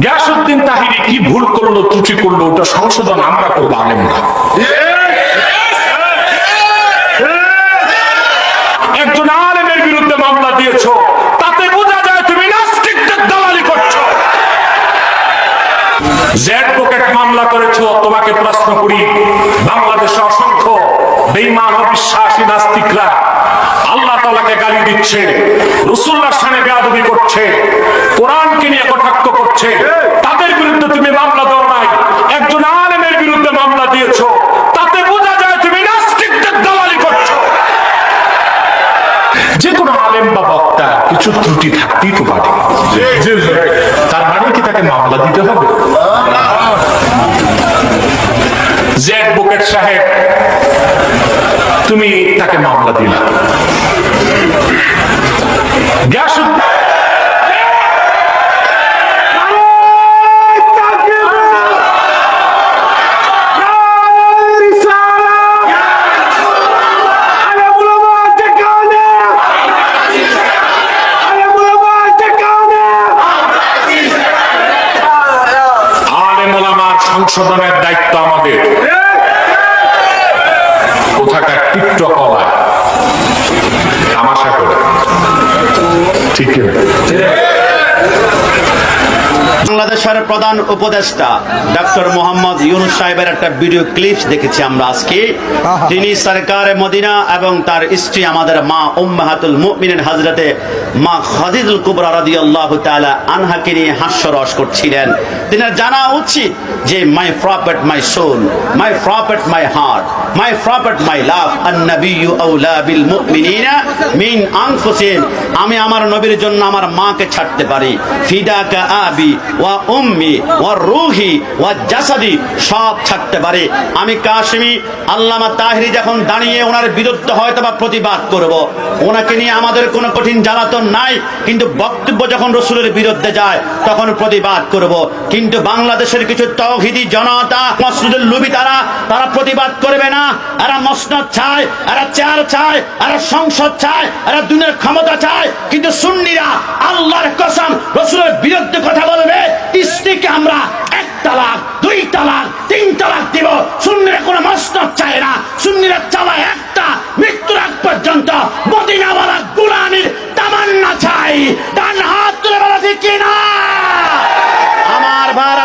গ্যাসুদ্দিন তাহিরি কি ভুল করল ত্রুটি করল ওটা সংশোধন আমরা করব আলেমরা একজন আলেমের বিরুদ্ধে মামলা দিয়েছ তাতে বোঝা যায় তুমি নাস্তিকদের দালালি করছ জেড পকেট মামলা করেছ তোমাকে প্রশ্ন করি। বাংলাদেশে অসংখ্য বেইমান অবিশ্বাসী নাস্তিকরা আল্লাহ তালাকে গালি দিচ্ছে রসুল্লার সামনে বেয়াদবি করছে কোরআনকে নিয়ে কটাক্ষ করছে। তাদের বিরুদ্ধে তুমি মামলা দাও নাই একজন আলেমের বিরুদ্ধে মামলা দিয়েছ। তাতে বোঝা যায় তুমি নাস্তিকদের দালালি করছ। যে কোনো আলেম বা বক্তা কিছু ত্রুটি থাকতেই তো পারে। তার মানে কি তাকে মামলা দিতে হবে? অ্যাডভোকেট সাহেব তুমি তাকে মামলা দিলা। গ্যাস কোথাকার টিকটক কলা। তামাশা করে। ঠিক বাংলাদেশের প্রধান উপদেষ্টা ডক্টর মোহাম্মদ ইউনুস সাহেবের একটা ভিডিও ক্লিপস দেখেছি আমরা আজকে। তিনি সরকার মদিনা এবং তার স্ত্রী আমাদের মা উম্মাহাতুল মুমিনিন হযরতে মা খাদিজুল কুবরা রাদিয়াল্লাহু তাআলা আনহাকে নিয়ে হাস্যরস করছিলেন। তিনি জানা উচিত যে my prophet my soul my prophet my heart prophet my love আন নাবিয়্যু আউলা বিল মুমিনিনা মিন আনফুসিহিম আমি আমার নবীর জন্য আমার মাকে ছাড়তে পারি। ফিদাকা আবি ওয়া উম্মি ওয়া রুহি ওয়া জাসাদি সব ছাড়তে পারে। আমি কাশমি, আল্লামা তাহরি যখন দাঁড়িয়ে ওনার বিরুদ্ধে হয়তো বা প্রতিবাদ করব। ওনাকে নিয়ে আমাদের কোনো কঠিন জ্বালাতন নাই, কিন্তু বক্তব্য যখন রসুলের বিরুদ্ধে যায়, তখন প্রতিবাদ করব। কিন্তু বাংলাদেশের কিছু তৌহিদি জনতা, মসজিদের লুবি তারা তারা প্রতিবাদ করবে না। বিরুদ্ধে কথা বলবে, স্ত্রীকে আমরা এক তালাক, দুই তালাক, তিন তালাক দিব। সুন্নিরা কোনো মসনদ চায় না। সুন্নিরা চালায় একটা, মৃত্যুর আগ পর্যন্ত মদিনাওয়ালা গুলানির তামান্না চাই ডান হাত তুলে বলা কিনা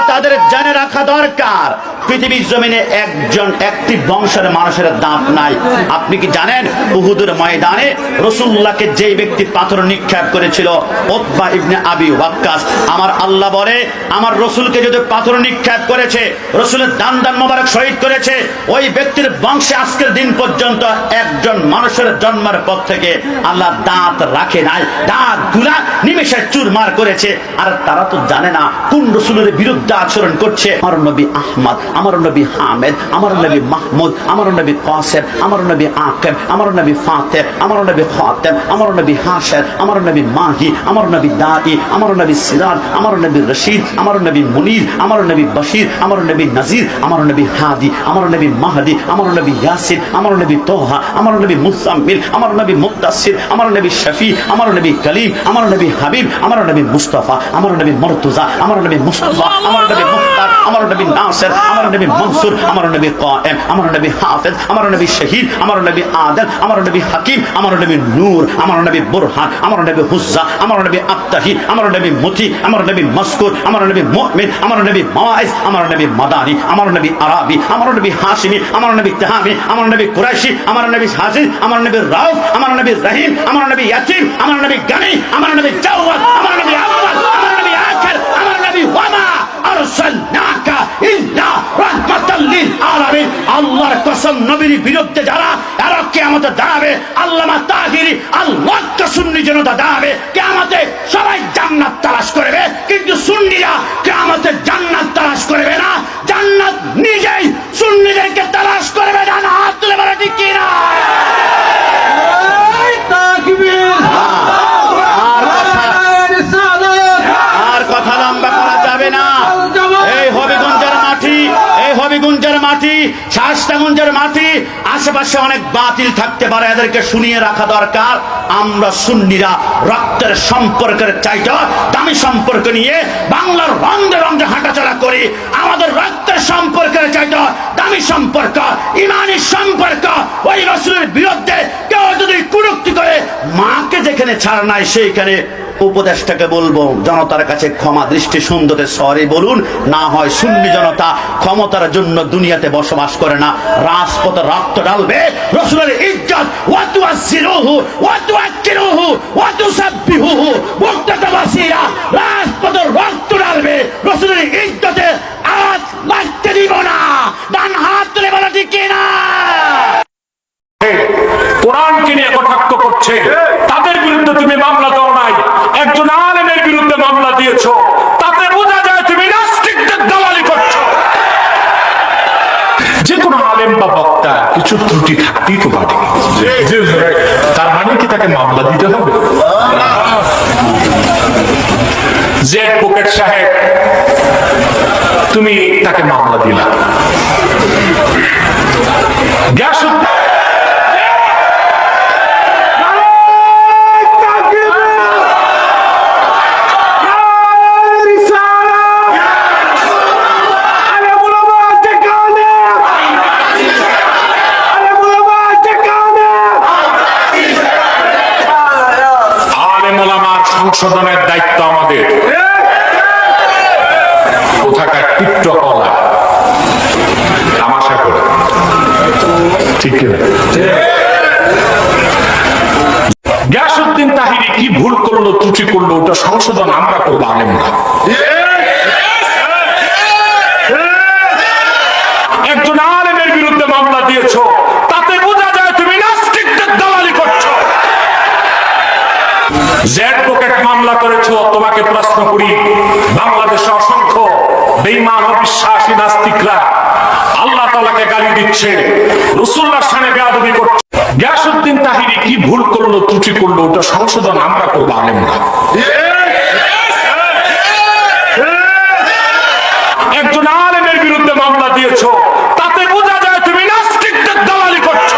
তাদের জেনে রাখা দরকার। পৃথিবীর জমিনে একজন একটি বংশের মানুষের দাঁত নাই। আপনি কি জানেন উহুদের ময়দানে রসুল্লাহকে যেই ব্যক্তি পাথর নিক্ষেপ করেছিল ওতবা ইবনে আবি ওয়াক্কাস, আমার আল্লাহ বলে, আমার রসুলকে যদি পাথর নিক্ষেপ করেছে, রসুলের দান দান মোবারক শহীদ করেছে, ওই ব্যক্তির বংশে আজকের দিন পর্যন্ত একজন মানুষের জন্মের পর থেকে আল্লাহ দাঁত রাখে নাই দাঁতগুলা নিমেষে চুরমার করেছে। আর তারা তো জানে না কোন রসুলের বিরুদ্ধে আচরণ করছে আমার নবী আহমদ আমার নবী হামেদ আমার নবী মাহমুদ আমার নবী কাসেম আমার নবী আকেম আমার নবী ফাতের আমার নবী ফাতেম আমার নবী হাসের আমার নবী মাহি আমার নবী দাই আমার নবী সিরাজ আমার নবী রশিদ আমার নবী মুনির আমার নবী বশির আমার নবী নাজির আমার নবী হাদি আমার নবী মাহাদি আমার নবী ইয়াসির আমার নবী তোহা আমার নবী মুসাম্মিল আমার নবী মুক্তাসির আমার নবী শফি আমার নবী কলিম আমার নবী হাবিব আমার নবী মুস্তফা আমার নবী মর্তুজা আমার নবী মুস্তফা আমার নবী মুখতার আমার নবী নাসির আমার নবী মনসুর আমার নবী কায়েম আমার নবী হাফেজ আমার নবী শহীদ আমার নবী আদল আমার নবী হাকিম আমার নবী নূর আমার নবী বুরহান আমার নবী হুজ্জা আমার নবী আত্তাহি আমার নবী মুতি আমার নবী মস্কুর আমার নবী মুমিন আমার নবী মাওয়াইজ আমার নবী মাদানি আমার নবী আরাবি আমার নবী হাশিমি আমার নবী তাহামি আমার নবী কুরাইশি আমার নবী হাসিন আমার নবী রাউফ আমার নবী রহিম আমার নবী ইয়াতিম আমার নবী গানি আমার নবী জাওয়াদ আমার নবী আব্বাস আমার নবী আখির আমার নবী ওয়ামা আরসালনাকা ইল্লা রাহমাতাল লিল আলামিন আল্লাহর কসম নবীর বিরুদ্ধে যারা এরা কিয়ামতে দাঁড়াবে, আল্লামা তাহিরি আল্লাহ সুন্নি জনতা দাঁড়াবে। কিয়ামতে সবাই জান্নাত তালাশ করবে, কিন্তু সুন্নিরা কিয়ামতে হবিগঞ্জের মাটি, আশেপাশে অনেক বাতিল থাকতে পারে, এদেরকে শুনিয়ে রাখা দরকার। আমরা সুন্নিরা রক্তের সম্পর্কের চাইটা দামি সম্পর্ক নিয়ে বাংলার রন্ধে রন্ধে হাঁটাচলা করি। আমাদের রক্তের সম্পর্কের চাইটা দামি সম্পর্ক, ইমানি সম্পর্ক, ওই রসুলের বিরুদ্ধে কেউ যদি কুরুক্তি করে, মাকে যেখানে ছাড় নাই সেইখানে উপদেশটাকে বলব, জনতার কাছে ক্ষমা দৃষ্টি সুন্দরে সরি বলুন, না হয় সুন্নি জনতা ক্ষমতার জন্য দুনিয়াতে বসবাস করে না। রাজপথে রক্ত ডালবে রসুলের ইজ্জত ওয়াতু আসিরুহু ওয়াতু আকিরুহু ওয়াতু সাব্বিহুহু মুক্তাতাবাসীরা রাজপথে রক্ত ডালবে আজ না। হাত বলা না কোরআনকে নিয়ে কটাক্ষ করছে তাদের বিরুদ্ধে তুমি মামলা দাও নাই একজন আলেমের বিরুদ্ধে মামলা দিয়েছ তাতে বোঝা যায় তুমি নাস্তিকদের দালালি করছ। যে কোনো আলেম বা বক্তা কিছু ত্রুটি থাকতেই তো পারে। তার মানে কি তাকে মামলা দিতে হবে? যে অ্যাডভোকেট সাহেব তুমি তাকে মামলা দিলা। গ্যাস সংশোধনের দায়িত্ব আমাদের। কোথাকার টিকটকলা তামাশা করে। ঠিক তাহিরি কি ভুল করল, ত্রুটি করল, ওটা সংশোধন আমরা করব আলেমরা। একজন আলেমের বিরুদ্ধে মামলা দিয়েছ, তাতে বোঝা যায় তুমি নাস্তিকদের দালালি করছ। যে অ্যাডভোকেট মামলা করেছ, তোমাকে প্রশ্ন করি। বাংলাদেশে অসংখ্য বেইমান অবিশ্বাসী নাস্তিকরা আল্লাহ তালাকে গালি দিচ্ছে রসুল্লাহ সানে বেয়াদবি করছে। গ্যাসউদ্দিন তাহিরি কি ভুল করল, ত্রুটি করল, ওটা সংশোধন আমরা করব, আলেমরা। একজন আলেমের বিরুদ্ধে মামলা দিয়েছ, তাতে বোঝা যায় তুমি নাস্তিকদের দালালি করছ।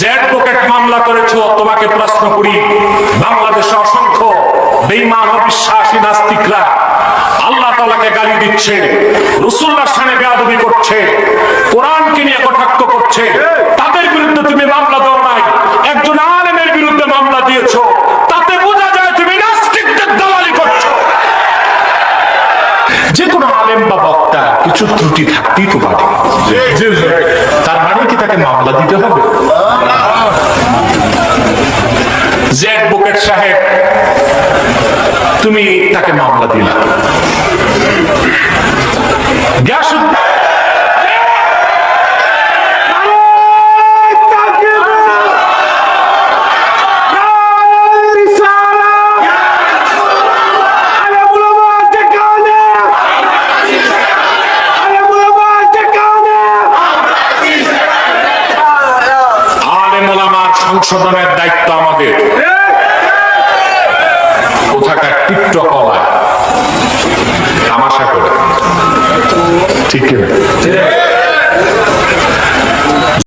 যে অ্যাডভোকেট মামলা করেছ তোমাকে প্রশ্ন করি বাংলাদেশে অসংখ্য বেইমান অবিশ্বাসী নাস্তিকরা আল্লাহ তালাকে গালি দিচ্ছে রসুল্লাহ সানে বেয়াদবি করছে কোরআনকে নিয়ে কটাক্ষ করছে তাদের বিরুদ্ধে তুমি মামলা দাও নাই একজন আলেমের বিরুদ্ধে মামলা দিয়েছ তাতে বোঝা যায় তুমি নাস্তিকদের দালালি করছ। যে কোনো আলেম বা বক্তা কিছু ত্রুটি থাকতেই তো পারে। তার মানে কি তাকে মামলা দিতে হবে? যে অ্যাডভোকেট সাহেব তুমি তাকে মামলা দিলা। গ্যাস ওলামার সংশোধনের দায়িত্ব আমাদের। কোথাকার টিকটকলা তামাশা করে। ঠিক?